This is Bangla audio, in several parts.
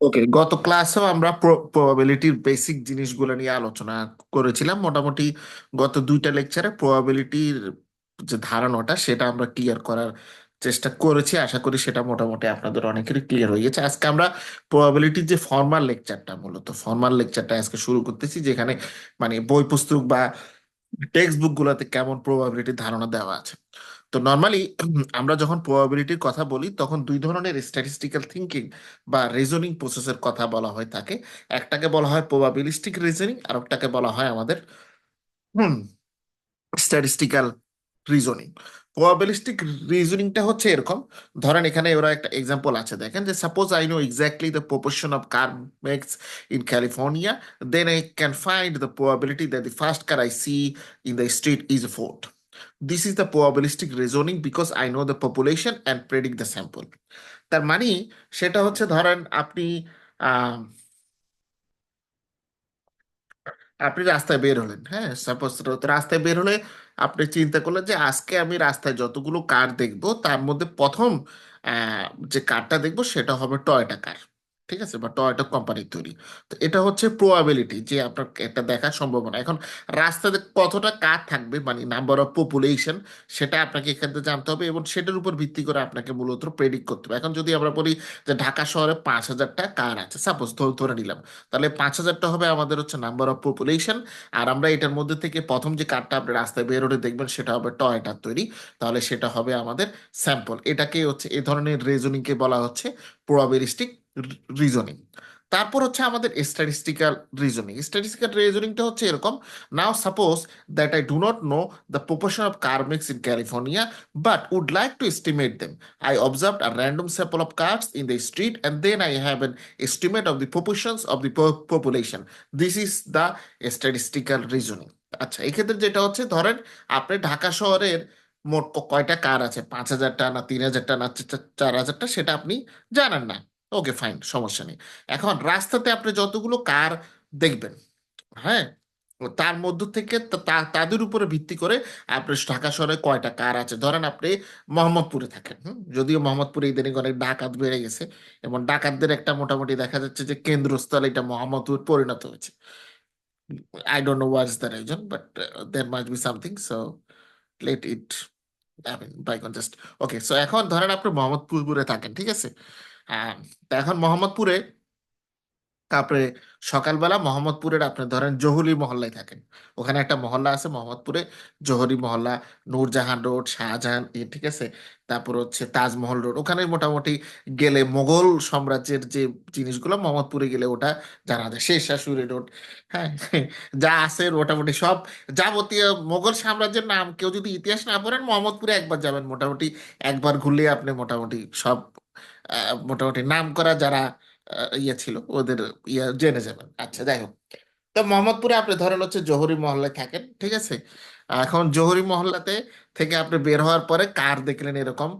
ওকে গত ক্লাসেও আমরা প্রবাবিলিটির বেসিক জিনিসগুলো নিয়ে আলোচনা করেছিলাম। মোটামুটি গত দুইটা লেকচারে প্রবাবিলিটির যে ধারণাটা, সেটা আমরা ক্লিয়ার করার চেষ্টা করেছি। আশা করি সেটা মোটামুটি আপনাদের অনেকেরই ক্লিয়ার হয়ে গেছে। আজকে আমরা প্রবাবিলিটির যে ফর্মাল লেকচারটা মূলত ফর্মাল লেকচারটা আজকে শুরু করতেছি, যেখানে মানে বই পুস্তক বা টেক্সট বুক গুলোতে কেমন প্রবাবিলিটির ধারণা দেওয়া আছে। তো নর্মালি আমরা যখন প্রবাবিলিটির কথা বলি, তখন দুই ধরনের স্ট্যাটিস্টিক্যাল থিঙ্কিং বা রিজনিং প্রসেসের কথা বলা হয় থাকে একটাকে বলা হয় প্রবাবিলিস্টিক রিজনিং আর একটাকে বলা হয় আমাদের স্ট্যাটিস্টিক্যাল রিজনিং প্রবাবিলিস্টিক রিজনিংটা হচ্ছে এরকম। ধরেন এখানে ওরা একটা এক্সাম্পল আছে, দেখেন যে suppose I know exactly the proportion of car makes in California then I can find the probability that the first car I see in the street is Ford this is the probabilistic reasoning because I know the population and predict the sample তার মানে সেটা হচ্ছে ধরেন আপনি আপনি রাস্তায় বের হলেন হ্যাঁ? সাপোজ রাস্তায় বের হলে আপনি চিন্তা করলেন যে আজকে আমি রাস্তায় যতগুলো কার দেখব, তার মধ্যে প্রথম যে কারটা দেখব সেটা হবে টয়োটা কার। ঠিক আছে? বা টয়োটা কোম্পানির তৈরি। তো এটা হচ্ছে প্রবাবিলিটি যে আপনার এটা দেখার সম্ভাবনা। এখন রাস্তাতে কতটা কার থাকবে মানে নাম্বার অফ পপুলেশন সেটা আপনাকে এখান থেকে জানতে হবে এবং সেটার উপর ভিত্তি করে আপনাকে মূলত প্রেডিক্ট করতে হবে। এখন যদি আমরা বলি যে ঢাকা শহরে পাঁচ হাজারটা কার আছে সাপোজ ধরে নিলাম। তাহলে পাঁচ হাজারটা হবে আমাদের হচ্ছে নাম্বার অফ পপুলেশন আর আমরা এটার মধ্যে থেকে প্রথম যে কারটা আপনি রাস্তায় বের হলে দেখবেন সেটা হবে টয়টার তৈরি। তাহলে সেটা হবে আমাদের স্যাম্পল এটাকে হচ্ছে এ ধরনের রেজনিংকে বলা হচ্ছে প্রবাবিলিস্টিক রিজনিং তারপর হচ্ছে আমাদের স্ট্যাটিস্টিক্যাল রিজনিং স্ট্যাটিস্টিক্যাল রিজনিংটা হচ্ছে এরকম now suppose that I do not know the proportion of car makes in California but would like to estimate them observed a random sample of cars in the street and then I have an estimate of the proportions of the po- population. This is the statistical reasoning. আচ্ছা এক্ষেত্রে যেটা হচ্ছে, ধরেন আপনি ঢাকা শহরের মোট কয়টা কার আছে? পাঁচ হাজারটা না তিন হাজারটা না চার হাজারটা, সেটা আপনি জানেন না। ওকে ফাইন সমস্যা নেই। এখন রাস্তাতে আপনি যতগুলো কার দেখবেন হ্যাঁ? তার মধ্য থেকে তাদের উপরে ভিত্তি করে আপনি ঢাকা শহরে কয়টা কার আছে? ধরেন আপনি মোহাম্মদপুরে থাকেন? যদিও মোহাম্মদপুরে এই ইদানিং অনেক ডাকাত বেড়ে গেছে, এবং ডাকাতদের একটা মোটামুটি দেখা যাচ্ছে যে কেন্দ্রস্থল এটা মোহাম্মদপুর পরিণত হয়েছে। I don't know what's the reason but there must be something so let it I mean বাইকন just okay so এখন ধরেন আপনি মোহাম্মদপুরে থাকেন, ঠিক আছে? এখন মোহাম্মদপুরে, তারপরে সকালবেলা মোহাম্মদপুরের আপনি ধরেন জহুরি মহল্লায় থাকেন। ওখানে একটা মহল্লা আছে মোহাম্মদপুরে, জহুরি মহল্লা, নূরজাহান রোড, শাহজাহান ঠিক আছে? তারপর হচ্ছে তাজমহল রোড। ওখানে মোটামুটি গেলে মোগল সাম্রাজ্যের যে জিনিসগুলো, মোহাম্মদপুরে গেলে ওটা জানা যায়। শেরশাহ রোড হ্যাঁ? যা আছে মোটামুটি সব যাবতীয় মোগল সাম্রাজ্যের নাম। কেউ যদি ইতিহাস না পড়েন, মোহাম্মদপুরে একবার যাবেন। মোটামুটি একবার ঘুরলে আপনি মোটামুটি সব মোটামুটি নাম করা যারা ইয়ে ছিল, ওদের ইয়ে জেনে যাবেন। আচ্ছা যাই হোক। তো মোহাম্মদপুরে আপনি ধরেন হচ্ছে জহুরি মহল্লায় থাকেন, ঠিক আছে? এখন জহুরি মহল্লাতে থেকে আপনি বের হওয়ার পরে কার দেখলেন এরকম?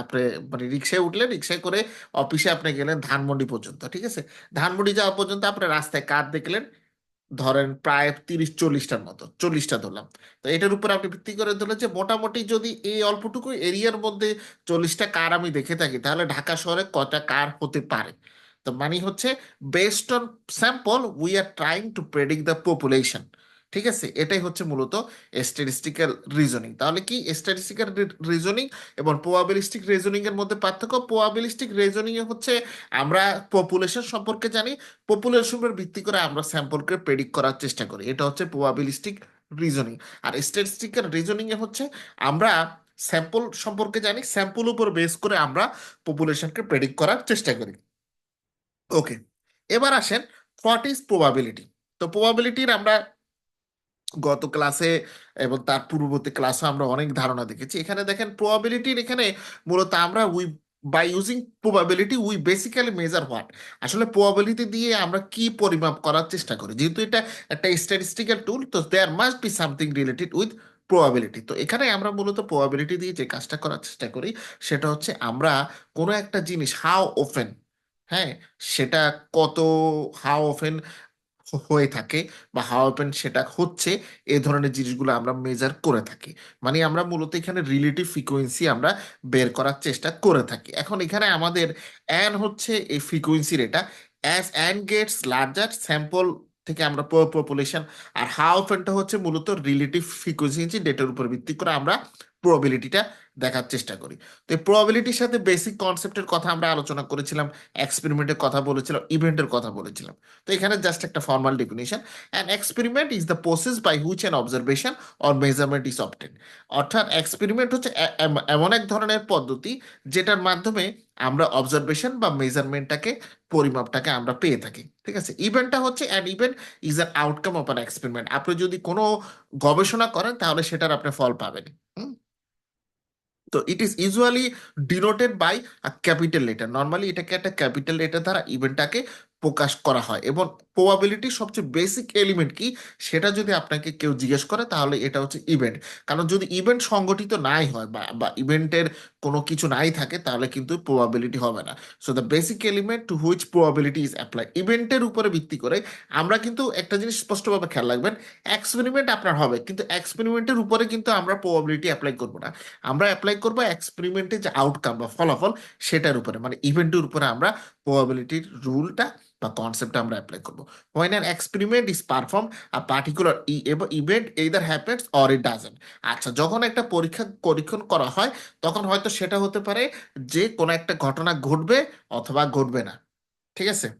আপনি মানে রিক্সায় উঠলেন, রিক্সায় করে অফিসে আপনি গেলেন ধানমন্ডি পর্যন্ত, ঠিক আছে? ধানমন্ডি যাওয়া পর্যন্ত আপনি রাস্তায় কার দেখলেন? ধরেন প্রায় তিরিশ, চল্লিশটার মতো, চল্লিশটা ধরলাম। তো এটার উপর আপনি ভিত্তি করে ধরলেন যে মোটামুটি যদি এই অল্পটুকু এরিয়ার মধ্যে চল্লিশটা কার আমি দেখে থাকি, তাহলে ঢাকা শহরে কটা কার হতে পারে? তো মানে হচ্ছে based on sample we are trying to predict the population ঠিক আছে? এটাই হচ্ছে মূলত স্ট্যাটিস্টিক্যাল রিজনিং তাহলে কি? স্ট্যাটিস্টিক্যাল রিজনিং এবং প্রবাবিলিস্টিক রিজনিং এর মধ্যে পার্থক্য। প্রবাবিলিস্টিক রিজনিং এ হচ্ছে আমরা পপুলেশন সম্পর্কে জানি। পপুলেশনের ভিত্তি করে আমরা স্যাম্পলকে প্রেডিক্ট করার চেষ্টা করি। এটা হচ্ছে প্রবাবিলিস্টিক রিজনিং আর স্ট্যাটিস্টিক্যাল রিজনিং এ হচ্ছে আমরা স্যাম্পল সম্পর্কে জানি। স্যাম্পল উপর বেস করে আমরা পপুলেশনকে প্রেডিক্ট করার চেষ্টা করি। ওকে এবার আসেন হোয়াট ইজ প্রবাবিলিটি তো প্রবাবিলিটির আমরা গত ক্লাসে এবং তার পূর্ববর্তী ক্লাসে আমরা অনেক ধারণা দেখেছি। এখানে দেখেন প্রবাবিলিটির এখানে মূলত আমরা we by using probability we basically measure what আসলে প্রবাবিলিটি দিয়ে আমরা কি পরিমাপ করার চেষ্টা করি। যেহেতু এটা একটা স্ট্যাটিস্টিক্যাল টুল তো there must be something related with probability তো এখানে আমরা মূলত প্রবাবিলিটি দিয়ে যে কাজটা করার চেষ্টা করি, সেটা হচ্ছে আমরা কোনো একটা জিনিস হাউ ওফেন হ্যাঁ? সেটা কত হাউ ওফেন হয়ে থাকে বা হাউ ওপেন সেটা হচ্ছে, এ ধরনের জিনিসগুলো আমরা মেজার করে থাকি। মানে আমরা মূলত এখানে রিলেটিভ ফ্রিকোয়েন্সি আমরা বের করার চেষ্টা করে থাকি। এখন এখানে আমাদের অ্যান হচ্ছে এই ফ্রিকোয়েন্সির এটা as N gets larger sample থেকে আমরা পপুলেশন আর হাউ ওপেনটা হচ্ছে মূলত রিলেটিভ ফ্রিকোয়েন্সি ডেটার উপর ভিত্তি করে আমরা প্রবাবিলিটিটা দেখার চেষ্টা করি। তো এই প্রবাবিলিটির সাথে বেসিক কনসেপ্টের কথা আমরা আলোচনা করেছিলাম এক্সপেরিমেন্টের কথা বলেছিলাম ইভেন্টের কথা বলেছিলাম। তো এখানে জাস্ট একটা formal definition and experiment is the process by which an observation or measurement is obtained অর্থাৎ এক্সপেরিমেন্ট হচ্ছে এমন এক ধরনের পদ্ধতি যেটার মাধ্যমে আমরা অবজারভেশন বা মেজারমেন্টটাকে পরিমাপটাকে আমরা পেয়ে থাকি। ঠিক আছে? ইভেন্টটা হচ্ছে an event is an outcome of an experiment আপনি যদি কোনো গবেষণা করেন তাহলে সেটার আপনি ফল পাবেন? তো it is usually denoted by a capital letter normally এটাকে একটা ক্যাপিটাল লেটার দ্বারা ইভেন্টটাকে প্রকাশ করা হয় এবং প্রবাবিলিটির সবচেয়ে বেসিক এলিমেন্ট কি? সেটা যদি আপনাকে কেউ জিজ্ঞেস করে, তাহলে এটা হচ্ছে ইভেন্ট কারণ যদি ইভেন্ট সংগঠিত নাই হয় বা বা ইভেন্টের কোনো কিছু নাই থাকে, তাহলে কিন্তু প্রবাবিলিটি হবে না। So the basic element to which probability is apply ইভেন্টের উপরে ভিত্তি করে আমরা কিন্তু একটা জিনিস স্পষ্টভাবে খেয়াল রাখবেন এক্সপেরিমেন্ট আপনার হবে, কিন্তু এক্সপেরিমেন্টের উপরে কিন্তু আমরা প্রবাবিলিটি অ্যাপ্লাই করব না। আমরা অ্যাপ্লাই করব এক্সপেরিমেন্টের যে আউটকাম বা ফলাফল, সেটার উপরে। মানে ইভেন্টের উপরে আমরা প্রবাবিলিটির রুলটা বা কনসেপ্টটা আমরা অ্যাপ্লাই করব। Experiment is performed, a particular e- এব- event either happens or it doesn't আচ্ছা যখন একটা পরীক্ষা, পরীক্ষণ করা হয়, তখন হয়তো সেটা হতে পারে যে কোনো একটা ঘটনা ঘটবে অথবা ঘটবে না। ঠিক আছে?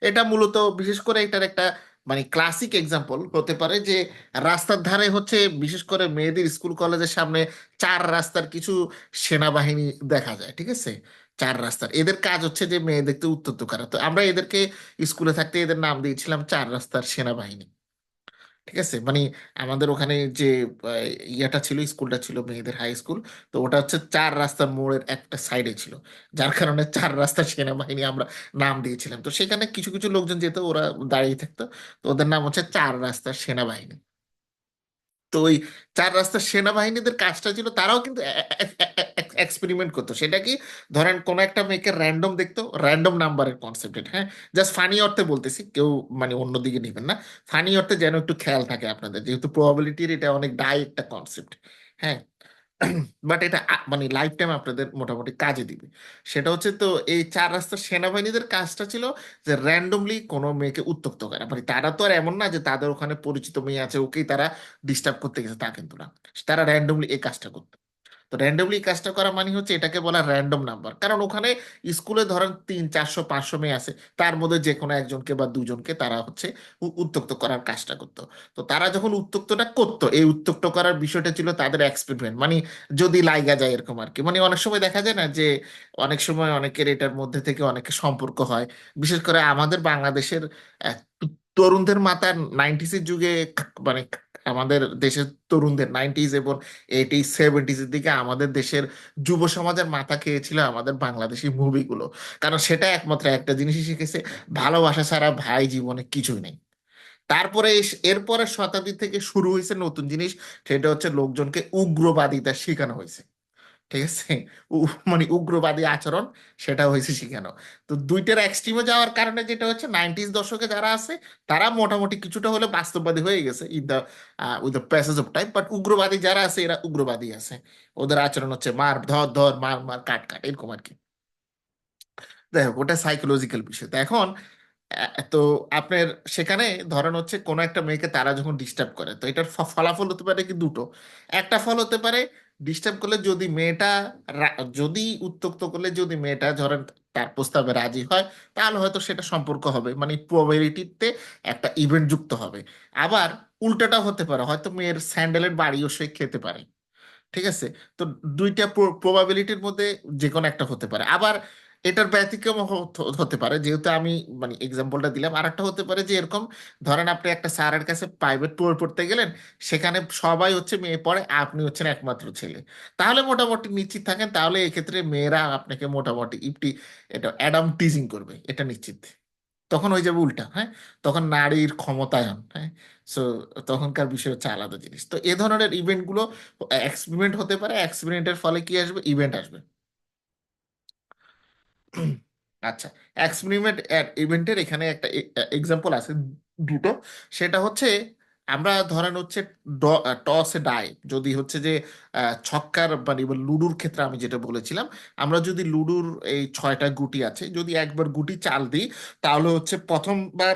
এটা মূলত বিশেষ করে এটার একটা মানে ক্লাসিক এক্সাম্পল হতে পারে যে রাস্তার ধারে হচ্ছে বিশেষ করে মেয়েদের স্কুল কলেজের সামনে চার রাস্তার কিছু সেনাবাহিনী দেখা যায়। ঠিক আছে? চার রাস্তার। এদের কাজ হচ্ছে যে মেয়েদেরকে উত্তক্ত করা। তো আমরা এদেরকে স্কুলে থাকতে এদের নাম দিয়েছিলাম চার রাস্তার সেনাবাহিনী। ঠিক আছে? মানে আমাদের ওখানে যে ইয়েটা ছিল, স্কুলটা ছিল মেয়েদের হাই স্কুল, তো ওটা হচ্ছে চার রাস্তার মোড়ের একটা সাইডে ছিল। যার কারণে চার রাস্তার সেনাবাহিনী আমরা নাম দিয়েছিলাম। তো সেখানে কিছু কিছু লোকজন যেত, ওরা দাঁড়িয়ে থাকতো। তো ওদের নাম হচ্ছে চার রাস্তার সেনাবাহিনী। তো ওই চার রাস্তার সেনাবাহিনীদের কাজটা ছিল, তারাও কিন্তু এক্সপেরিমেন্ট করতো। সেটা কি? ধরেন কোনো একটা মেয়েকে র্যান্ডম দেখতো র্যান্ডম নাম্বারের কনসেপ্ট এটা হ্যাঁ? জাস্ট ফানি অর্থে বলতেছি, কেউ মানে অন্যদিকে নেবেন না। ফানি অর্থে যেন একটু খেয়াল থাকে আপনাদের, যেহেতু প্রবাবিলিটির এটা অনেক দায় একটা কনসেপ্ট হ্যাঁ? বাট এটা মানে লাইফ টাইম আপনাদের মোটামুটি কাজে দিবে। সেটা হচ্ছে তো এই চার রাস্তার সেনাবাহিনীদের কাজটা ছিল যে র্যান্ডমলি কোনো মেয়েকে উত্তক্ত করা। মানে তারা তো আর এমন না যে তাদের ওখানে পরিচিত মেয়ে আছে, ওকেই তারা ডিস্টার্ব করতে গেছে, তা কিন্তু না। তারা র্যান্ডমলি এই কাজটা করতো। তো র্যান্ডমলি কাজটা করা মানে হচ্ছে এটাকে বলা র্যান্ডম নাম্বার কারণ ওখানে স্কুলে ধরেন তিন, চারশো, পাঁচশো মেয়ে আছে, তার মধ্যে যে কোনো একজনকে বা দুজনকে তারা হচ্ছে উ- উত্ত্যক্ত করার কাজটা করতো। তো তারা যখন উত্ত্যক্তটা করতো, এই উত্তক্ত করার বিষয়টা ছিল তাদের এক্সপেরিমেন্ট মানে যদি লাইগা যায় এরকম আর কি মানে অনেক সময় দেখা যায় না যে অনেক সময় অনেকের এটার মধ্যে থেকে অনেকের সম্পর্ক হয়। বিশেষ করে আমাদের বাংলাদেশের তরুণদের মাথার নাইনটিসের যুগে মানে আমাদের দেশের তরুণদের নাইনটিজ এবং এইটিজ সেভেন্টিজ এর দিকে আমাদের দেশের যুব সমাজের মাথা খেয়েছিল আমাদের বাংলাদেশি মুভিগুলো। কারণ সেটা একমাত্র একটা জিনিসই শিখেছে, ভালোবাসা ছাড়া ভাই জীবনে কিছুই নেই। তারপরে এরপরে শতাব্দী থেকে শুরু হয়েছে নতুন জিনিস, সেটা হচ্ছে লোকজনকে উগ্রবাদিতা শেখানো হয়েছে। ঠিক আছে? মানে উগ্রবাদী আচরণ, সেটা হয়েছে শিখানো তো দুইটার এক্সট্রিমে যাওয়ার কারণে যেটা হচ্ছে নাইনটিজ দশকে যারা আছে, তারা মোটামুটি কিছুটা হলে বাস্তববাদী হয়ে গেছে in the with the passage of time but উগ্রবাদী যারা আছে, এরা উগ্রবাদী আছে। ওদের আচরণ হচ্ছে মার, ধর ধর, মার মার, কাট কাট, এরকম আর কি। হোক ওটা সাইকোলজিক্যাল বিষয়। তো এখন তো আপনার সেখানে ধরেন হচ্ছে, কোনো একটা মেয়েকে তারা যখন ডিস্টার্ব করে, তো এটার ফলাফল হতে পারে কি দুটো। একটা ফল হতে পারে ডিস্টার্ব করলে যদি মেয়েটা যদি উত্তক্ত করলে যদি মেয়েটা ধরেন তার প্রস্তাবে রাজি হয়, তাহলে হয়তো সেটা সম্পর্ক হবে। মানে প্রবাবিলিটিতে একটা ইভেন্ট যুক্ত হবে। আবার উল্টাটাও হতে পারে। হয়তো মেয়ের স্যান্ডেলের বাড়িও সে খেতে পারে। ঠিক আছে? তো দুইটা প্রবাবিলিটির মধ্যে যে কোনো একটা হতে পারে। আবার এটার ব্যতিক্রম হতে পারে। যেহেতু আমি মানে এক্সাম্পলটা দিলাম আর একটা হতে পারে যে, এরকম ধরেন আপনি একটা স্যারের কাছে প্রাইভেট পড়তে গেলেন, সেখানে সবাই হচ্ছে মেয়ে পড়ে, আপনি হচ্ছেন একমাত্র ছেলে। তাহলে মোটামুটি নিশ্চিত থাকেন, তাহলে এক্ষেত্রে মেয়েরা আপনাকে মোটামুটি ইপটি, এটা অ্যাডাম টিজিং করবে, এটা নিশ্চিত। তখন হয়ে যাবে উল্টা হ্যাঁ? তখন নারীর ক্ষমতায়ন হ্যাঁ? সো তখনকার বিষয় হচ্ছে আলাদা জিনিস। তো এ ধরনের ইভেন্টগুলো এক্সপেরিমেন্ট হতে পারে এক্সপেরিমেন্টের ফলে কি আসবে? ইভেন্ট আসবে। আচ্ছা এক্সপেরিমেন্ট ইভেন্টের এখানে একটা এক্সাম্পল আছে দুটো। সেটা হচ্ছে আমরা ধরেন হচ্ছে টসে ডাই যদি হচ্ছে যে ছক্কার মানে লুডুর ক্ষেত্রে আমি যেটা বলেছিলাম, আমরা যদি লুডুর এই ছয়টা গুটি আছে, যদি একবার গুটি চাল দিই, তাহলে হচ্ছে প্রথমবার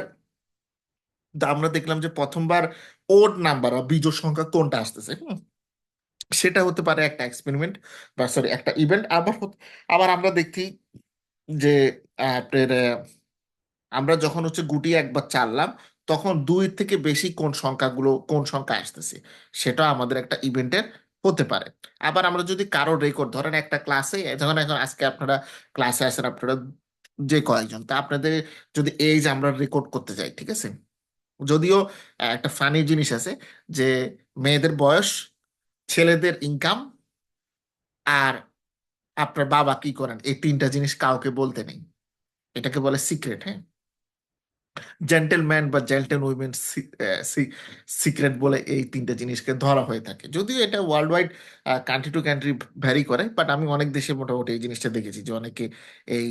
আমরা দেখলাম যে প্রথমবার ওড নাম্বার বা বিজোড় সংখ্যা কোনটা আসতেছে সেটা হতে পারে একটা এক্সপেরিমেন্ট বা সরি একটা ইভেন্ট আবার আবার আমরা দেখি যে আপনার আমরা যখন হচ্ছে গুটি একবার চাললাম, তখন দুই থেকে বেশি কোন সংখ্যাগুলো, কোন সংখ্যা আসতেছে, সেটা আমাদের একটা ইভেন্টের হতে পারে। আবার আমরা যদি কারও রেকর্ড ধরেন একটা ক্লাসে যখন এখন আজকে আপনারা ক্লাসে আসেন আপনারা যে কয়েকজন, তা আপনাদের যদি এইজ আমরা রেকর্ড করতে যাই ঠিক আছে? যদিও একটা ফানি জিনিস আছে যে, মেয়েদের বয়স, ছেলেদের ইনকাম আর আপনার বাবা কি করেন? এই তিনটা জিনিস কাউকে বলতে নেই। এটাকে বলে সিক্রেট হ্যাঁ? জেন্টেলম্যান বা জেন্টেল উইমেন সিক্রেট বলে এই তিনটা জিনিসকে ধরা হয়ে থাকে। যদিও এটা world wide country to country vary করে বাট আমি অনেক দেশে মোটামুটি এই জিনিসটা দেখেছি যে অনেকে এই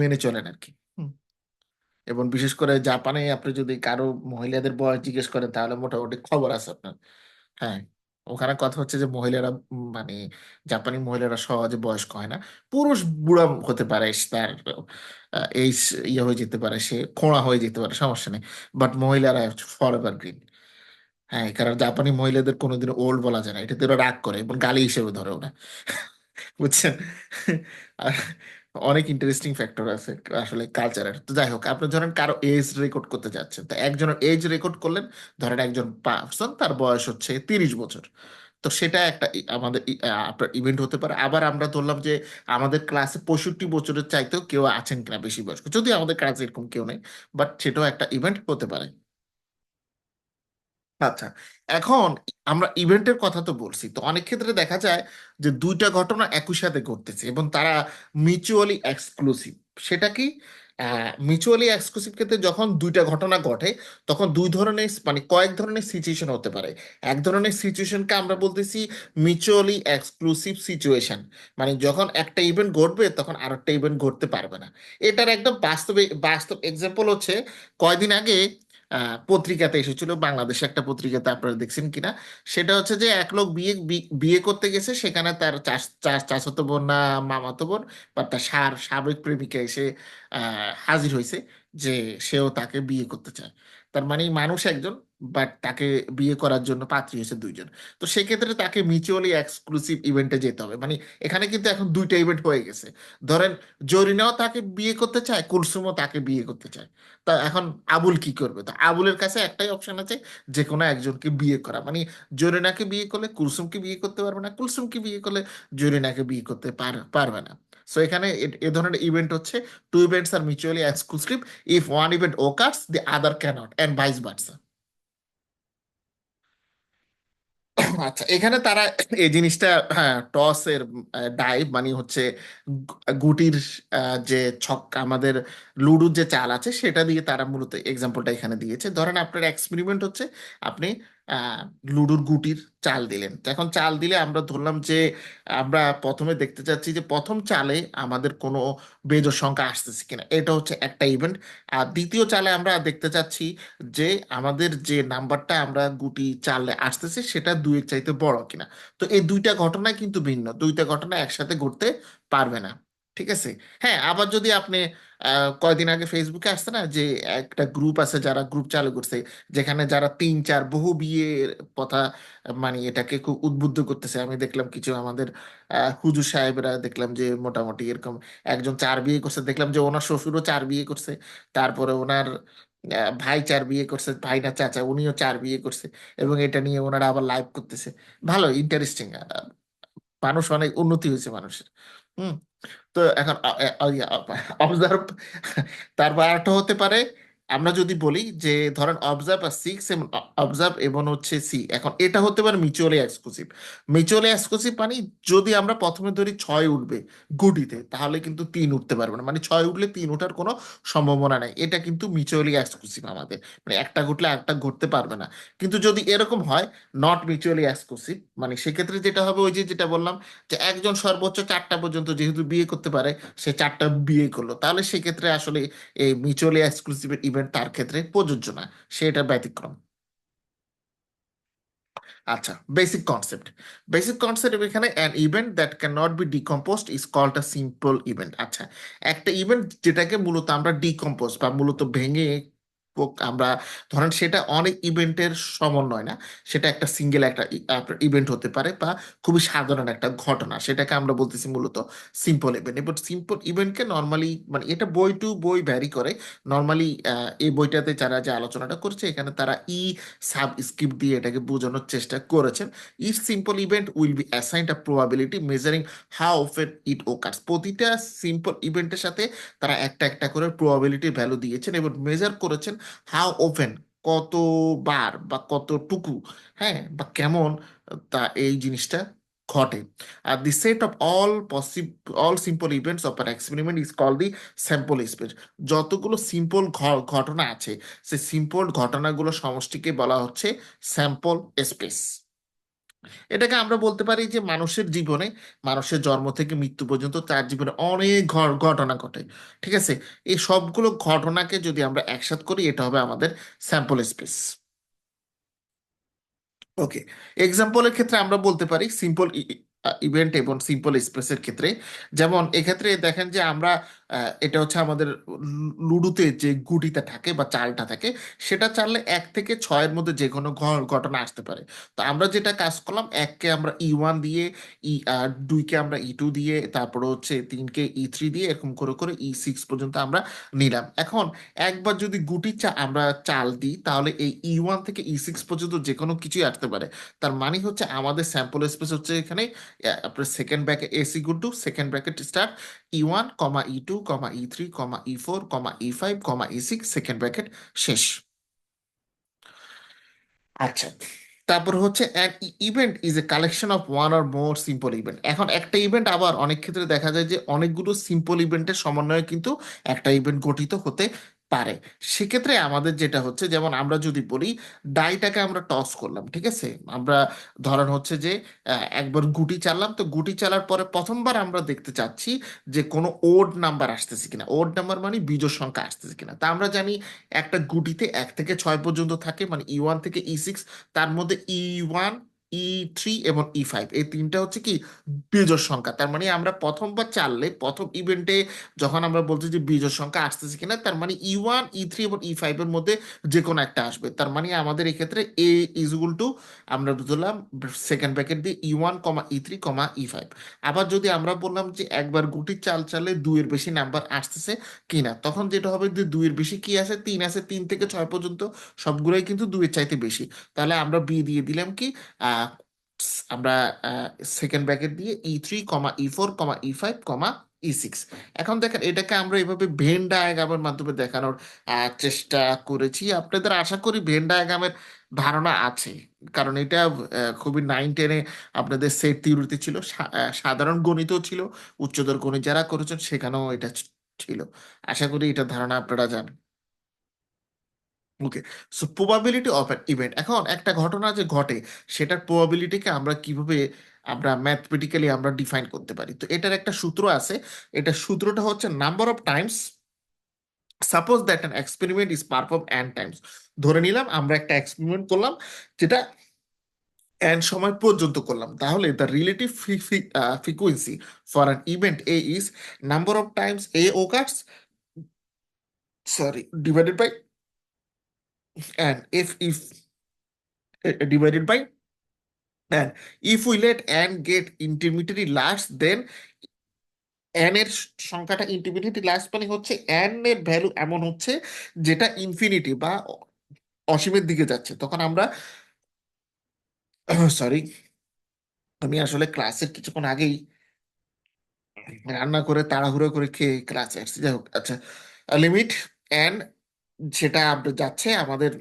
মেনে চলেন আর কি। এবং বিশেষ করে জাপানে আপনি যদি কারও মহিলাদের বয়স জিজ্ঞেস করেন, তাহলে মোটামুটি খবর আছে আপনার। হ্যাঁ। ওখানে কথা হচ্ছে যে মহিলারা মানে জাপানি মহিলারা সহজে বয়স্ক হয় না। পুরুষ বুড়া হতে পারে, তার এই ইয়ে হয়ে যেতে পারে, সে খোঁড়া হয়ে যেতে পারে, সমস্যা নেই। বাট মহিলারা ফর এভার গ্রিন হ্যাঁ কারণ জাপানি মহিলাদের কোনোদিন ওল্ড বলা যায় না। এটাতে ওরা রাগ করে, এবং গালি হিসেবে ধরে ওরা। বুঝছেন? অনেক ইন্টারেস্টিং ফ্যাক্টর আছে আসলে কালচারের তো যাই হোক, আপনি ধরেন কারও এজ রেকর্ড করতে যাচ্ছেন। তো একজনের এজ রেকর্ড করলেন, ধরেন একজন পার্সন তার বয়স হচ্ছে তিরিশ বছর। তো সেটা একটা আমাদের আপনার ইভেন্ট হতে পারে। আবার আমরা ধরলাম যে আমাদের ক্লাসে পঁয়ষট্টি বছরের চাইতেও কেউ আছেন কিনা বেশি বয়স্ক। যদি আমাদের ক্লাসে এরকম কেউ নেই বাট সেটাও একটা ইভেন্ট হতে পারে। আচ্ছা এখন আমরা ইভেন্টের কথা তো বলছি। তো অনেক ক্ষেত্রে দেখা যায় যে দুইটা ঘটনা একই সাথে ঘটতেছে এবং তারা মিউচুয়ালি এক্সক্লুসিভ সেটা কি? মিউচুয়ালি এক্সক্লুসিভ ক্ষেত্রে যখন দুইটা ঘটনা ঘটে, তখন দুই ধরনের মানে কয়েক ধরনের সিচুয়েশন হতে পারে। এক ধরনের সিচুয়েশনকে আমরা বলতেছি মিউচুয়ালি এক্সক্লুসিভ সিচুয়েশন মানে যখন একটা ইভেন্ট ঘটবে, তখন আর একটা ইভেন্ট ঘটতে পারবে না। এটার একদম বাস্তবে বাস্তব এক্সাম্পল হচ্ছে কয়দিন আগে পত্রিকাতে এসেছিল, বাংলাদেশে একটা পত্রিকাতে আপনারা দেখছেন কিনা। সেটা হচ্ছে যে এক লোক বিয়ে বিয়ে করতে গেছে, সেখানে তার চাচাতো বোন না মামাতো বোন বা তার সার, সাবেক প্রেমিকা এসে হাজির হয়েছে যে সেও তাকে বিয়ে করতে চায়। তার মানে মানুষ একজন বাট তাকে বিয়ে করার জন্য পাত্রী হয়েছে দুইজন। তো সেক্ষেত্রে তাকে মিউচুয়ালি এক্সক্লুসিভ ইভেন্টে যেতে হবে। মানে এখানে কিন্তু এখন দুইটা ইভেন্ট হয়ে গেছে। ধরেন, জরিনাও তাকে বিয়ে করতে চায়, কুলসুমও তাকে বিয়ে করতে চায়। তা এখন আবুল কি করবে? তো আবুলের কাছে একটাই অপশন আছে যে কোনো একজনকে বিয়ে করা। মানে জরিনাকে বিয়ে করলে কুলসুমকে বিয়ে করতে পারবে না, কুলসুমকে বিয়ে করলে জরিনাকে বিয়ে করতে পার- পারবে না। সো এখানে এ ধরনের ইভেন্ট হচ্ছে two events are mutually exclusive if one event occurs the other cannot and vice versa আচ্ছা এখানে তারা এই জিনিসটা হ্যাঁ টসের ডাইভ মানে হচ্ছে গুটির যে ছক, আমাদের লুডুর যে চাল আছে, সেটা দিয়ে তারা মূলত এক্সাম্পলটা এখানে দিয়েছে। ধরেন আপনার এক্সপেরিমেন্ট হচ্ছে, আপনি লুডুর গুটির চাল দিলেন। এখন চাল দিলে আমরা ধরলাম যে, আমরা প্রথমে দেখতে চাচ্ছি যে প্রথম চালে আমাদের কোনো বেজোড় সংখ্যা আসতেছে কিনা। এটা হচ্ছে একটা ইভেন্ট আর দ্বিতীয় চালে আমরা দেখতে চাচ্ছি যে আমাদের যে নাম্বারটা আমরা গুটি চালে আসতেছে, সেটা দুইয়ের চাইতে বড় কিনা। তো এই দুইটা ঘটনা কিন্তু ভিন্ন। দুইটা ঘটনা একসাথে ঘটতে পারবে না। ঠিক আছে? হ্যাঁ আবার যদি আপনি কয়দিন আগে ফেসবুকে আসছে না যে একটা গ্রুপ আছে যারা গ্রুপ চালু করছে, যেখানে যারা তিন, চার বহু বিয়ের কথা মানে এটাকে খুব উদ্বুদ্ধ করতেছে। আমি দেখলাম কিছু আমাদের হুজুর সাহেবরা দেখলাম যে মোটামুটি এরকম একজন চার বিয়ে করছে। দেখলাম যে ওনার শ্বশুরও চার বিয়ে করছে। তারপরে ওনার ভাই চার বিয়ে করছে ভাই না চাচা, উনিও চার বিয়ে করছে এবং এটা নিয়ে ওনারা আবার লাইভ করতেছে। ভালো ইন্টারেস্টিং মানুষ অনেক উন্নতি হয়েছে মানুষের। হুম, তো এখন অবজার্ভ, তারপর আরেকটা হতে পারে আমরা যদি বলি যে ধরেন অবজার্ভ আর সিক্স অবজার্ভ এবং হচ্ছে সি এখন এটা হতে পারে মিউচুয়ালি এক্সক্লুসিভ মিউচুয়ালি এক্সক্লুসিভ মানে যদি আমরা প্রথমে ধরি ছয় উঠবে গুটিতে, তাহলে কিন্তু তিন উঠতে পারবে না। মানে ছয় উঠলে তিন ওঠার কোনো সম্ভাবনা নাই। এটা কিন্তু মিউচুয়ালি এক্সক্লুসিভ আমাদের। মানে একটা ঘটলে একটা ঘটতে পারবে না। কিন্তু যদি এরকম হয় নট মিউচুয়ালি এক্সক্লুসিভ মানে সেক্ষেত্রে যেটা হবে ওই যে যেটা বললাম, যে একজন সর্বোচ্চ চারটা পর্যন্ত যেহেতু বিয়ে করতে পারে, সে চারটা বিয়ে করল, তাহলে সেক্ষেত্রে আসলে এই মিউচুয়ালি এক্সক্লুসিভ ইভেন্ট তার ক্ষেত্রে প্রযোজ্য না সে এটা ব্যতিক্রম। আচ্ছা বেসিক কনসেপ্ট বেসিক কনসেপ্ট এখানে an event that can not be decomposed is called a simple event আচ্ছা একটা ইভেন্ট যেটাকে মূলত আমরা ডিকম্পোজ বা মূলত ভেঙে আমরা ধরেন সেটা অনেক ইভেন্টের সমন্বয় না, সেটা একটা সিঙ্গেল একটা ইভেন্ট হতে পারে বা খুবই সাধারণ একটা ঘটনা, সেটাকে আমরা বলতেছি মূলত সিম্পল ইভেন্ট এবার সিম্পল ইভেন্টকে নর্মালি মানে এটা বই টু বই ভ্যারি করে। নর্মালি এই বইটাতে যারা যে আলোচনাটা করছে, এখানে তারা ই সাব স্ক্রিপ্ট দিয়ে এটাকে বোঝানোর চেষ্টা করেছেন। Each simple event will be assigned a probability measuring how often it occurs প্রতিটা সিম্পল ইভেন্টের সাথে তারা একটা একটা করে প্রবাবিলিটি ভ্যালু দিয়েছেন এবং মেজার করেছেন হাউ ওপেন কতবার বা কতটুকু হ্যাঁ বা কেমন তা এই জিনিসটা ঘটে। আর the set of all possible, all simple events of our experiment is call the sample space যতগুলো সিম্পল ঘটনা আছে, সেই সিম্পল ঘটনাগুলো সমষ্টিকে বলা হচ্ছে স্যাম্পল স্পেস। এটাকে আমরা বলতে পারি যে মানুষের জীবনে, মানুষের জন্ম থেকে মৃত্যু পর্যন্ত তার জীবনে অনেক ঘটনা ঘটে। ঠিক আছে? এই সবগুলো ঘটনাকে যদি আমরা একসাথ করি, এটা হবে আমাদের স্যাম্পল স্পেস ওকে এক্সাম্পলের ক্ষেত্রে আমরা বলতে পারি সিম্পল ইভেন্ট এবং সিম্পল স্পেসের ক্ষেত্রে। যেমন এক্ষেত্রে দেখেন যে আমরা এটা হচ্ছে আমাদের লুডোতে যে গুটিটা থাকে বা চালটা থাকে, সেটা চাললে এক থেকে ছয়ের মধ্যে যে কোনো ঘটনা আসতে পারে। তো আমরা যেটা কাজ করলাম, এককে আমরা ই ওয়ান দিয়ে ই আর দুইকে আমরা ই টু দিয়ে, তারপরে হচ্ছে তিনকে ই থ্রি দিয়ে, এরকম করে করে ই সিক্স পর্যন্ত আমরা নিলাম। এখন একবার যদি গুটি চা আমরা চাল দিই, তাহলে এই ই ওয়ান থেকে ই সিক্স পর্যন্ত যে কোনো কিছুই আসতে পারে। তার মানে হচ্ছে আমাদের স্যাম্পল স্পেস হচ্ছে এখানে আপনার second bracket S good to second bracket start E one comma E two comma E three comma E four comma E five comma E six second bracket শেষ। আচ্ছা তারপর হচ্ছে an event is a collection of one or more simple event এখন একটা ইভেন্ট আবার অনেক ক্ষেত্রে দেখা যায় যে অনেকগুলো সিম্পল ইভেন্টের সমন্বয়ে কিন্তু একটা ইভেন্ট গঠিত হতে পারে। সেক্ষেত্রে আমাদের যেটা হচ্ছে, যেমন আমরা যদি বলি, ডাইটাকে আমরা টস করলাম, ঠিক আছে? আমরা ধরেন হচ্ছে যে একবার গুটি চাললাম, তো গুটি চালার পরে প্রথমবার আমরা দেখতে চাচ্ছি যে, কোনো ওড নাম্বার আসতেছে কিনা। ওড নাম্বার মানে বিজোড় সংখ্যা আসতেছে কিনা। তা আমরা জানি একটা গুটিতে এক থেকে ছয় পর্যন্ত থাকে মানে ই ওয়ান থেকে ই সিক্স তার মধ্যে ই ওয়ান ই থ্রি এবং ই ফাইভ এই তিনটা হচ্ছে কি বিজোড় সংখ্যা। তার মানে আমরা প্রথমবার চাললে প্রথম ইভেন্টে যখন আমরা বলছি যে বিজোড় সংখ্যা আসতেছে কিনা তার মানে ই ওয়ান ই থ্রি এবং ই ফাইভ এর মধ্যে যে কোনো একটা আসবে। তার মানে আমাদের এই ক্ষেত্রে এ ইজুগুল টু আমরা ধরলাম সেকেন্ড ব্র্যাকেট দিয়ে E one comma E three comma E five আবার যদি আমরা বললাম যে একবার গুটি চাল চালে দুইয়ের বেশি নাম্বার আসতেছে কিনা তখন যেটা হবে যে দুইয়ের বেশি কি আছে? তিন আছে তিন থেকে ছয় পর্যন্ত সবগুলোই কিন্তু দুইয়ের চাইতে বেশি। তাহলে আমরা বি দিয়ে দিলাম কি আহ, আমরা সেকেন্ড ব্র্যাকেট দিয়ে E three comma E four comma E five comma E six এখন দেখেন, এটাকে আমরা এভাবে ভেন ডায়াগ্রামের মাধ্যমে দেখানোর চেষ্টা করেছি। আপনাদের আশা করি ভেন ডায়াগ্রামের ধারণা আছে। কারণ এটা খুবই নাইন টেনে আপনাদের সেট থিওরিতে ছিল। সাধারণ গণিতও ছিল। উচ্চতর গণিত যারা করেছেন, সেখানেও এটা ছিল। আশা করি এটা ধারণা আপনারা জানেন। Okay so probability of an event এখন একটা ঘটনা যে ঘটে, সেটার প্রবাবিলিটিকে আমরা কীভাবে, আমরা ম্যাথমেটিক্যালি আমরা ডিফাইন করতে পারি? তো এটার একটা সূত্র আছে, এটা সূত্রটা হচ্ছে number of times suppose that an experiment is perform N times ধরে নিলাম, আমরা একটা এক্সপেরিমেন্ট করলাম, যেটা এন সময় পর্যন্ত করলাম। তাহলে the relative frequency for an event A is number of times A occurs sorry divided by and if if uh, divided by and if we let n get intermediary last then n এর সংখ্যাটা ইন্টিগ্রেটেড লাস্ট মানে হচ্ছে n এর ভ্যালু এমন হচ্ছে যেটা ইনফিনিটি বা অসীমের দিকে যাচ্ছে। তখন আমরা সরি আমি আসলে ক্লাসের কিছুক্ষণ আগেই রান্না করে তাড়াহুড়ো করে খেয়ে ক্লাসে আসছি। যাই হোক আচ্ছা লিমিট n সেটা যাচ্ছে আমাদের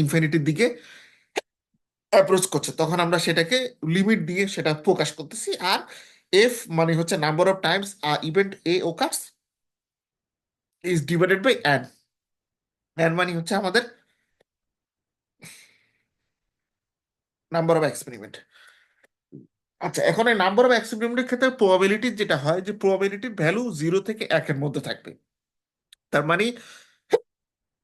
ইনফিনিটির দিকে অ্যাপ্রোচ করছে। তখন আমরা সেটাকে লিমিট দিয়ে সেটা প্রকাশ করতেছি। আর এফ মানে হচ্ছে number of times our event A occurs is divided by N N মানে হচ্ছে আমাদের নাম্বার অফ এক্সপেরিমেন্ট আচ্ছা এখন এই নাম্বার অফ এক্সপেরিমেন্টের ক্ষেত্রে প্রবাবিলিটি যেটা হয় যে প্রবাবিলিটির ভ্যালু জিরো থেকে একের মধ্যে থাকবে। তার মানে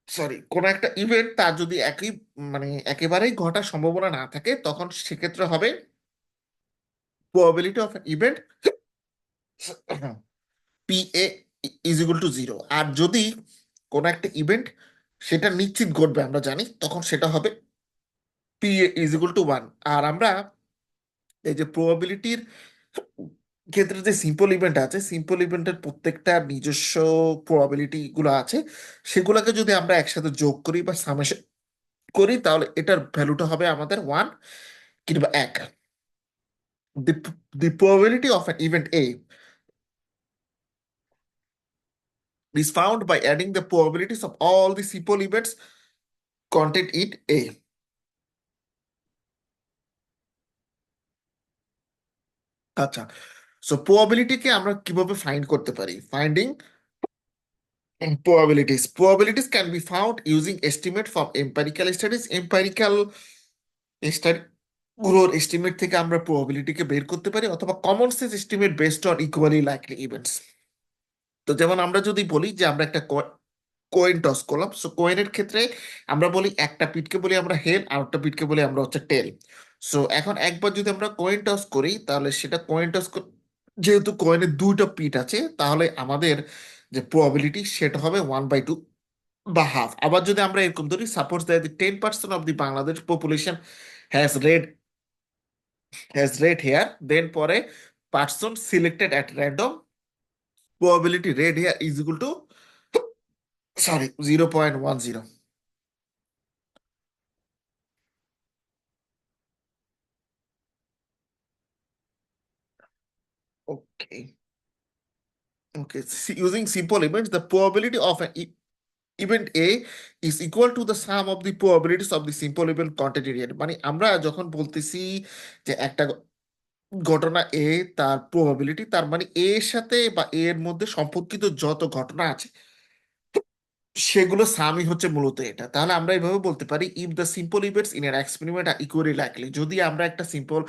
সরি কোন একটা ইভেন্ট তার যদি একই মানে একেবারেই ঘটার সম্ভাবনা না থাকে, তখন সেক্ষেত্রে হবে probability of event P A is equal to zero আর যদি কোন একটা ইভেন্ট সেটা নিশ্চিত ঘটবে, আমরা জানি, তখন সেটা হবে P A is equal to one আর আমরা এই যে প্রবাবিলিটির ক্ষেত্রে যে সিম্পল ইভেন্ট আছে সিম্পল ইভেন্টের প্রত্যেকটা নিজস্ব প্রবাবিলিটি গুলো আছে সেগুলোকে যদি আমরা একসাথে যোগ করি বা সামেশন করি তাহলে এটার ভ্যালুটা হবে আমাদের ওয়ান কিংবা এক the, the probability of an event A is found by adding the probabilities of all the simple events contained in A. আচ্ছা সো প্রবাবিলিটিকে আমরা কীভাবে ফাইন্ড করতে পারি? Finding probabilities. Probabilities can be found using estimate from empirical studies. Empirical study, গুলোর এস্টিমেট থেকে আমরা প্রবাবিলিটিকে বের করতে পারি, অথবা common sense estimate based on equally likely events তো যেমন আমরা যদি বলি যে আমরা একটা কোয়েন টস করলাম সো কোয়েনের ক্ষেত্রে আমরা বলি একটা পিঠকে বলি আমরা হেড আর একটা পিঠকে বলি আমরা হচ্ছে টেল সো এখন একবার যদি আমরা কোয়েন টস করি, তাহলে সেটা কোয়েন টস যেহেতু কয়েনের দুইটা পিঠ আছে, তাহলে আমাদের যে প্রবাবিলিটি সেটা হবে ওয়ান বাই টু বা হাফ আবার যদি আমরা এরকম ধরি suppose that the ten percent of the Bangladesh population has red has red hair then পরে person selected at random probability red hair is red to is zero point one 0.10 okay. Okay See, using simple events the probability of an e- event A is equal to the sum of the probabilities of the simple event contained মানে আমরা যখন বলতেছি যে একটা ঘটনা এ তার প্রবাবিলিটি তার মানে এ এর সাথে বা এ এর মধ্যে সম্পর্কিত যত ঘটনা আছে সেগুলো সামই হচ্ছে মূলত এটা। তাহলে আমরা এইভাবে বলতে পারি if the simple events in an experiment are equally likely যদি আমরা একটা সিম্পল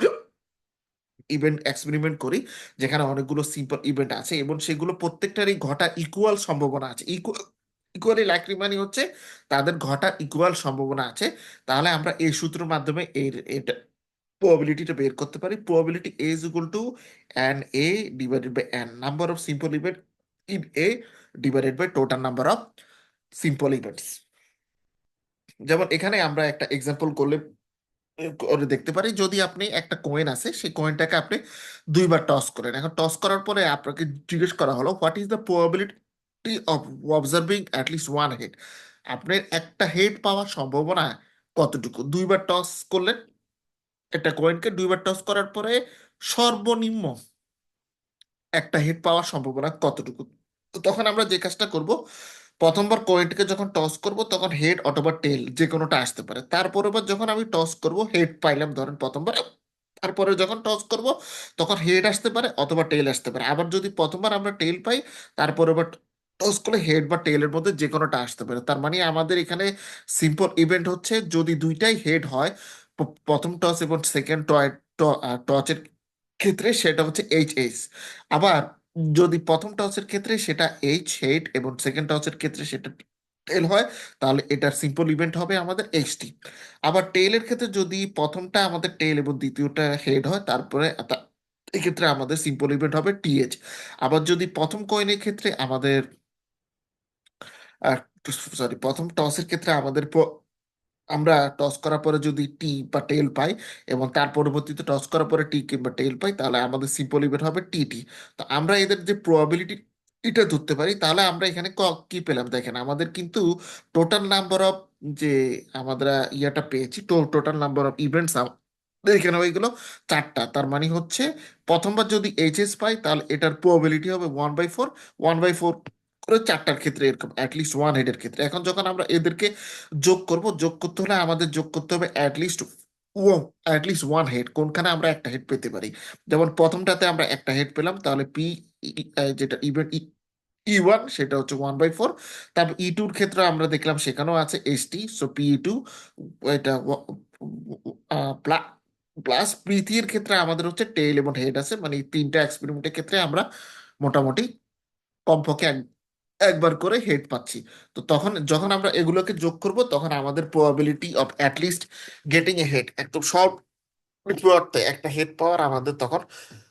ইভেন্ট এক্সপেরিমেন্ট করি, যেখানে অনেকগুলো সিম্পল ইভেন্ট আছে এবং সেগুলো প্রত্যেকটারই ঘটা ইকুয়াল সম্ভাবনা আছে। ইকুয়াল ইকুয়ালি লাইকলি মানে হচ্ছে তাদের ঘটা ইকুয়াল সম্ভাবনা আছে। তাহলে আমরা এই সূত্রের মাধ্যমে এর এটা প্রবাবিলিটিটা বের করতে পারি। Probability A is equal to N A divided by N number of simple event in A divided by total number of simple events যেমন এখানে আমরা একটা এক্সাম্পল করলে করে দেখতে পারি, যদি আপনি একটা কয়েন আছে সেই কয়েনটাকে আপনি দুইবার টস করেন। এখন টস করার পরে আপনাকে জিজ্ঞেস করা হলো what is the probability of observing at least one head আপনার একটা হেড পাওয়ার সম্ভাবনা কতটুকু? দুইবার টস করলেন, একটা কয়েনকে দুইবার টস করার পরে সর্বনিম্ন একটা হেড পাওয়ার সম্ভাবনা কতটুকু? তখন আমরা যে কাজটা করব প্রথমবার কয়েনটাকে যখন টস করব, তখন হেড অথবা টেল যে কোনোটা আসতে পারে। তারপরে যখন আমি টস করব হেড পাইলাম ধরেন প্রথমবার, তারপরে যখন টস করব, তখন হেড আসতে পারে অথবা টেল আসতে পারে। আবার যদি প্রথমবার আমরা টেল পাই তারপরে আবার টস করলে হেড বা টেলের মধ্যে যে কোনোটা আসতে পারে। তার মানে আমাদের এখানে সিম্পল ইভেন্ট হচ্ছে, যদি দুইটাই হেড হয় প্রথম টস এবং সেকেন্ড টয় টচের ক্ষেত্রে সেটা হচ্ছে এইচ এইচ আবার যদি প্রথম টসের ক্ষেত্রে সেটা এইচ হেড এবং সেকেন্ড টসের ক্ষেত্রে সেটা টেল হয়, তাহলে এটার সিম্পল ইভেন্ট হবে আমাদের এইচটি আবার টেইলের ক্ষেত্রে যদি প্রথমটা আমাদের টেল এবং দ্বিতীয়টা হেড হয়, তারপরে এক্ষেত্রে আমাদের সিম্পল ইভেন্ট হবে টিএচ আবার যদি প্রথম কয়েনের ক্ষেত্রে আমাদের সরি প্রথম টসের ক্ষেত্রে আমাদের আমরা টস করার পরে যদি টি বা টেল পাই এবং তার পরবর্তীতে টস করার পরে টি কিংবা টেল পাই, তাহলে আমাদের সিম্পল ইভেন্ট হবে টি টি তো আমরা এদের যে প্রবাবিলিটি এটা ধরতে পারি, তাহলে আমরা এখানে ক- কি পেলাম? দেখেন, আমাদের কিন্তু টোটাল নাম্বার অফ যে আমরা ইয়াটা পেয়েছি টোটাল নাম্বার অফ ইভেন্টস এখানে ওইগুলো চারটা। তার মানে হচ্ছে, প্রথমবার যদি এইচএস পাই, তাহলে এটার প্রবাবিলিটি হবে one by four one by four করে চারটার ক্ষেত্রে এরকম অ্যাটলিস্ট ওয়ান হেডের ক্ষেত্রে। এখন যখন আমরা এদেরকে যোগ করব, যোগ করতে হলে আমাদের যোগ করতে হবে অ্যাটলিস্ট অ্যাটলিস্ট ওয়ান হেড কোনখানে আমরা একটা হেড পেতে পারি। যেমন প্রথমটাতে আমরা একটা হেড পেলাম, তাহলে পি যেটা ইভেন ই ওয়ান সেটা হচ্ছে ওয়ান বাই ফোর তারপর ই টুর ক্ষেত্রে আমরা দেখলাম সেখানেও আছে S T so P E two এটা প্লাস প্রীতির ক্ষেত্রে আমাদের হচ্ছে টেইল এবং হেড আছে মানে তিনটা এক্সপেরিমেন্টের ক্ষেত্রে আমরা মোটামুটি কমপক্ষে একবার করে হেড পাচ্ছি। তো তখন যখন আমরা এগুলোকে যোগ করব, তখন আমাদের probability of at least getting a head একদম সব অর্থে একটা হেড পাওয়ার আমাদের তখন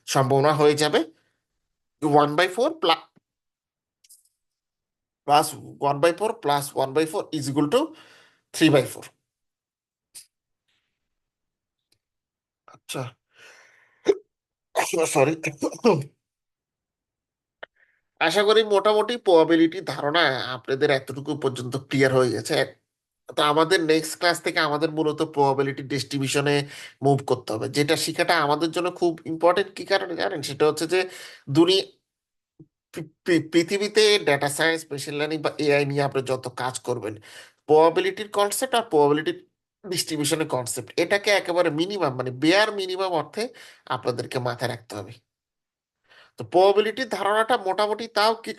সম্ভাবনা হয়ে যাবে। One by four plus one by four plus one by four is equal to three by four আচ্ছা। সরি আশা করি মোটামুটি প্রবাবিলিটি ধারণা আপনাদের এতটুকু পর্যন্ত ক্লিয়ার হয়ে গেছে। তো আমাদের নেক্সট ক্লাস থেকে আমাদের মূলত প্রবাবিলিটি ডিস্ট্রিবিউশনে মুভ করতে হবে। যেটা শেখাটা আমাদের জন্য খুব ইম্পর্টেন্ট কি কারণে জানেন? সেটা হচ্ছে যে দুনিয়া পৃথিবীতে ডেটা সায়েন্স মেশিন লার্নিং বা এআই নিয়ে আপনি যত কাজ করবেন প্রবাবিলিটির কনসেপ্ট আর প্রবাবিলিটি ডিস্ট্রিবিউশনের কনসেপ্ট এটাকে একেবারে মিনিমাম মানে বেয়ার মিনিমাম অর্থে আপনাদেরকে মাথায় রাখতে হবে। তো প্রবাবিলিটির ধারণাটা মোটামুটি তাও কি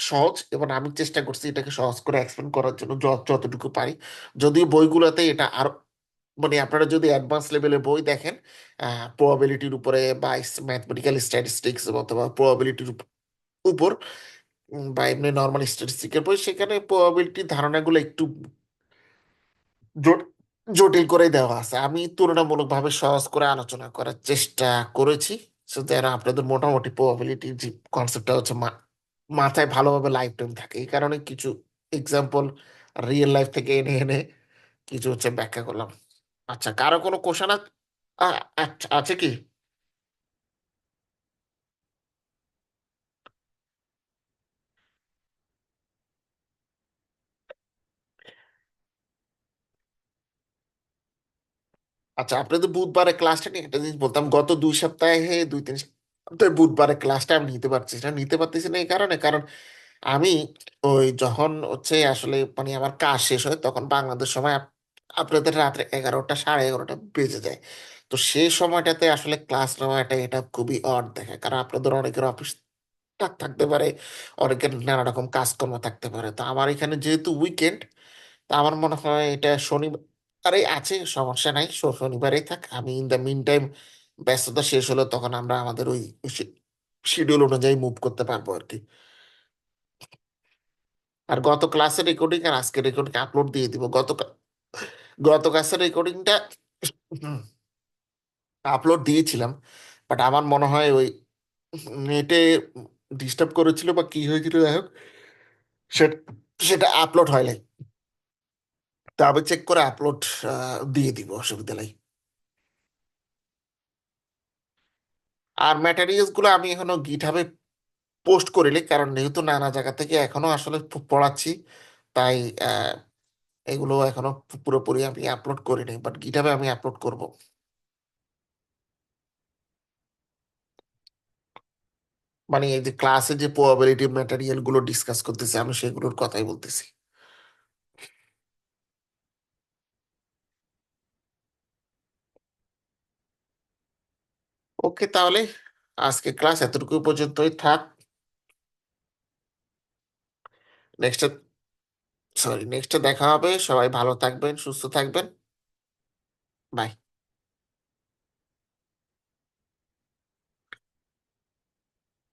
সহজ? এবং আমি চেষ্টা করছি এটাকে সহজ করে এক্সপ্লেন করার জন্য যতটুকু পারি। যদিও বইগুলোতে এটা আর মানে আপনারা যদি অ্যাডভান্স লেভেলের বই দেখেন প্রবাবিলিটির উপরে বা ম্যাথমেটিক্যাল স্ট্যাটিস্টিক্স অথবা প্রবাবিলিটির উপর বা এমনি নর্মাল স্ট্যাটিস্টিকের বই, সেখানে প্রবাবিলিটির ধারণাগুলো একটু জট- জটিল করে দেওয়া আছে। আমি তুলনামূলকভাবে সহজ করে আলোচনা করার চেষ্টা করেছি। সো দেন আপনাদের মোটামুটি প্রবাবিলিটি যে কনসেপ্টটা হচ্ছে মাথায় ভালোভাবে লাইফ টাইম থাকে। এই কারণে কিছু এক্সাম্পল রিয়েল লাইফ থেকে এনে এনে কিছু হচ্ছে ব্যাখ্যা করলাম। আচ্ছা কারও কোনো কোশ্চেন আছে কি? আচ্ছা আপনাদের বুধবারে ক্লাসটা নিয়ে একটা জিনিস বলতাম, গত দুই সপ্তাহে দুই, তিন সপ্তাহে বুধবারে ক্লাসটা আমি নিতে পারছি না। নিতে পারতেছি না এই কারণে, কারণ আমি ওই যখন হচ্ছে আসলে মানে আমার কাজ শেষ হয়, তখন বাংলাদেশ সময় আপ- আপনাদের রাত্রে এগারোটা, সাড়ে এগারোটা বেজে যায়। তো সেই সময়টাতে আসলে ক্লাস নেওয়াটা এটা খুবই অড দেখায় কারণ আপনাদের অনেকের অফিস থাকতে পারে, অনেকের নানা রকম কাজকর্ম থাকতে পারে। তো আমার এখানে যেহেতু উইকেন্ড তা আমার মনে হয় এটা শনিবারে আছে, সমস্যা নাই। শো- শনিবারেই থাক। আমি ইন দ্য মিন টাইম ব্যস্ততা শেষ হলো, তখন আমরা আমাদের ওই শিডিউল অনুযায়ী মুভ করতে পারব আর কি। আর গত ক্লাসের রেকর্ডিং আর আজকের রেকর্ডিং আপলোড দিয়ে দিব। গত গত ক্লাসের রেকর্ডিংটা আপলোড দিয়েছিলাম বাট আমার মনে হয় ওই নেটে ডিস্টার্ব করেছিল বা কি হয়েছিল যাই হোক, সেটা আপলোড হয় নাই। তা আমি চেক করে আপলোড দিয়ে দিব, অসুবিধা নাই। আর ম্যাটেরিয়ালসগুলো আমি এখনও গিটহাবে পোস্ট করিনি, কারণ যেহেতু নানা জায়গা থেকে এখনও আসলে পড়াচ্ছি, তাই এগুলো এখনও পুরোপুরি আমি আপলোড করিনি বাট গিটহাবে আমি আপলোড করব। মানে এই যে ক্লাসে যে প্রবাবিলিটি ম্যাটেরিয়ালগুলো ডিসকাস করতেছি, আমি সেগুলোর কথাই বলতেছি। ওকে তাহলে আজকে ক্লাস এতটুকু পর্যন্তই থাক। নেক্সট সরি নেক্সটে দেখা হবে। সবাই ভালো থাকবেন, সুস্থ থাকবেন। বাই